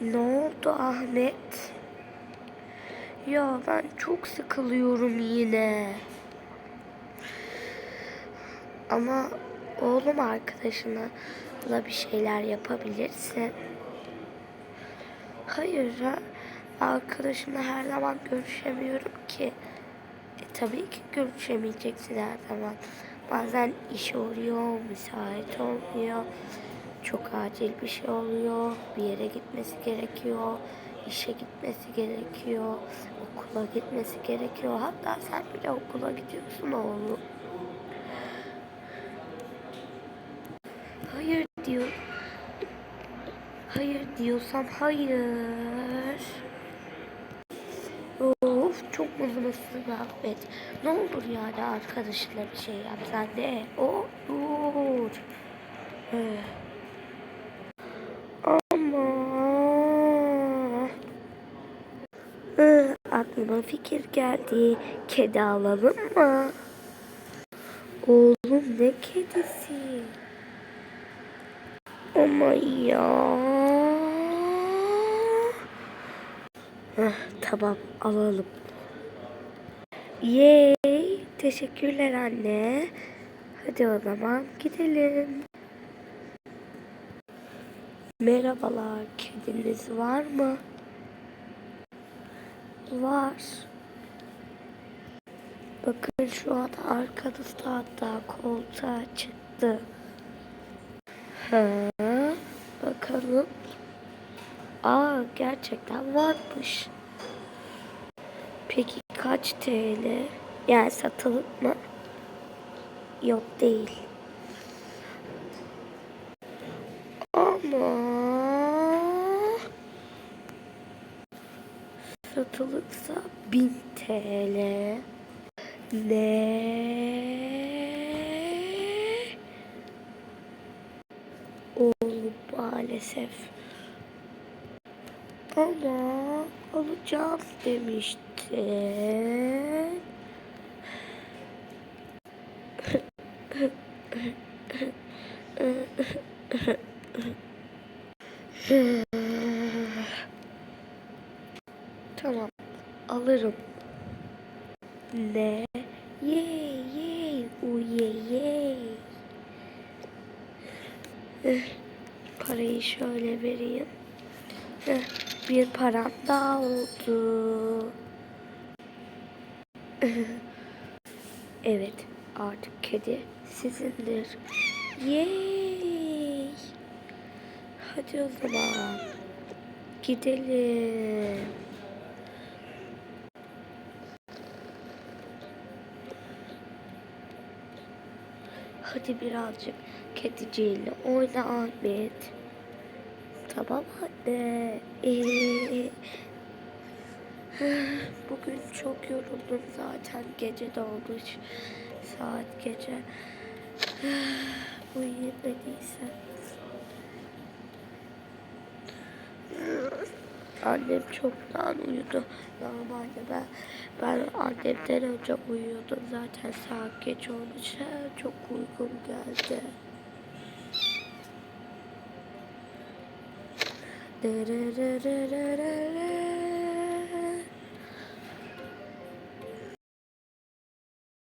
Ne oldu Ahmet? Ya ben çok sıkılıyorum yine. Ama oğlum arkadaşına da bir şeyler yapabilirsin. Hayır ha. Arkadaşımla her zaman görüşemiyorum ki. E, tabii ki görüşemeyeceksin her zaman. Bazen iş oluyor, müsait olmuyor. Çok acil bir şey oluyor. Bir yere gitmesi gerekiyor. işe gitmesi gerekiyor. Okula gitmesi gerekiyor. Hatta sen bile okula gidiyorsun oğlum. Hayır diyor. Hayır diyorsam hayır. Of çok mızmızsın Ahmet. Ne olur yani arkadaşına bir şey yap sen de. O dur. Eh. Ama Eh, aklıma fikir geldi. Kedi alalım mı? Oğlum ne kedisi? Ama ya. Heh, tamam alalım. Yay. Teşekkürler anne. Hadi o zaman gidelim. Merhabalar. Kediniz var mı? Var. Bakın şu an arkanızda hatta koltuğa çıktı. Ha, bakalım. Aa gerçekten varmış. Peki kaç TL? Yani satılık mı? Yok değil. Ama satılıksa 1000 TL. Ne? Oğlum maalesef. Ama alacağım demiştin. tamam alırım. Ne? Yey yey uye yey. Eh, Parayı şöyle vereyim. Eh, Bir param daha oldu. Evet artık kedi sizindir. Yey. Hadi o zaman. Gidelim. Hadi birazcık kediciyle oyna Ahmet. Tamam anne. Ee, bugün çok yoruldum zaten. Gece de olmuş. Saat gece. Uyuyamediyse. Annem çoktan uyudu. Normalde ben ben annemden önce uyuyordum. Zaten saat geç olmuş. Çok uykum geldi. Dırırırırırırı.